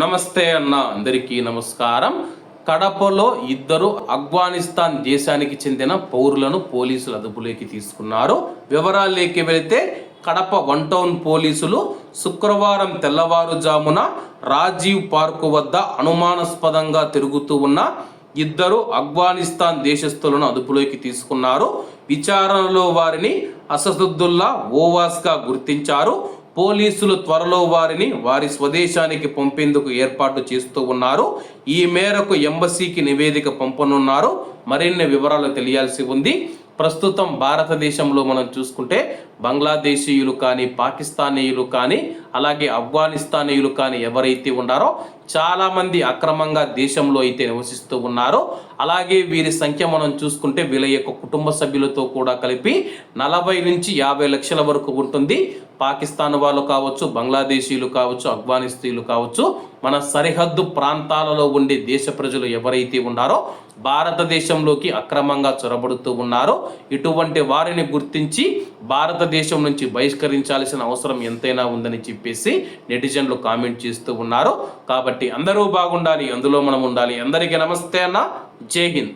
నమస్తే అన్న అందరికీ నమస్కారం. కడపలో ఇద్దరు ఆఫ్ఘనిస్తాన్ దేశానికి చెందిన పౌరులను పోలీసులు అదుపులోకి తీసుకున్నారు. వివరాల్లోకి వెళితే కడప వన్ టౌన్ పోలీసులు శుక్రవారం తెల్లవారుజామున రాజీవ్ పార్కు వద్ద అనుమానాస్పదంగా తిరుగుతూ ఉన్న ఇద్దరు ఆఫ్ఘనిస్తాన్ దేశస్థులను అదుపులోకి తీసుకున్నారు. విచారణలో వారిని అసదుద్దుల్లా ఓవాస్గా గుర్తించారు. పోలీసులు త్వరలో వారిని వారి స్వదేశానికి పంపేందుకు ఏర్పాటు చేస్తూ ఉన్నారు. ఈ మేరకు ఎంబసీకి నివేదిక పంపనున్నారు. మరిన్ని వివరాలు తెలియాల్సి ఉంది. ప్రస్తుతం భారతదేశంలో మనం చూసుకుంటే బంగ్లాదేశీయులు కానీ పాకిస్తానీయులు కానీ అలాగే ఆఫ్ఘనిస్తానీయులు కానీ ఎవరైతే ఉన్నారో చాలామంది అక్రమంగా దేశంలో అయితే నివసిస్తూ ఉన్నారో. అలాగే వీరి సంఖ్య మనం చూసుకుంటే వీళ్ళ యొక్క కుటుంబ సభ్యులతో కూడా కలిపి నలభై నుంచి యాభై లక్షల వరకు ఉంటుంది. పాకిస్తాన్ వాళ్ళు కావచ్చు బంగ్లాదేశీయులు కావచ్చు ఆఫ్ఘనిస్తీయులు కావచ్చు మన సరిహద్దు ప్రాంతాలలో ఉండే దేశ ప్రజలు ఎవరైతే ఉన్నారో భారతదేశంలోకి అక్రమంగా చొరబడుతూ ఉన్నారో. ఇటువంటి వారిని గుర్తించి భారతదేశం నుంచి బహిష్కరించాల్సిన అవసరం ఎంతైనా ఉందని చెప్పేసి నెటిజన్లు కామెంట్ చేస్తూ ఉన్నారు. కాబట్టి అందరూ బాగుండాలి అందులో మనం ఉండాలి. అందరికీ నమస్తే అన్న. జై హింద్.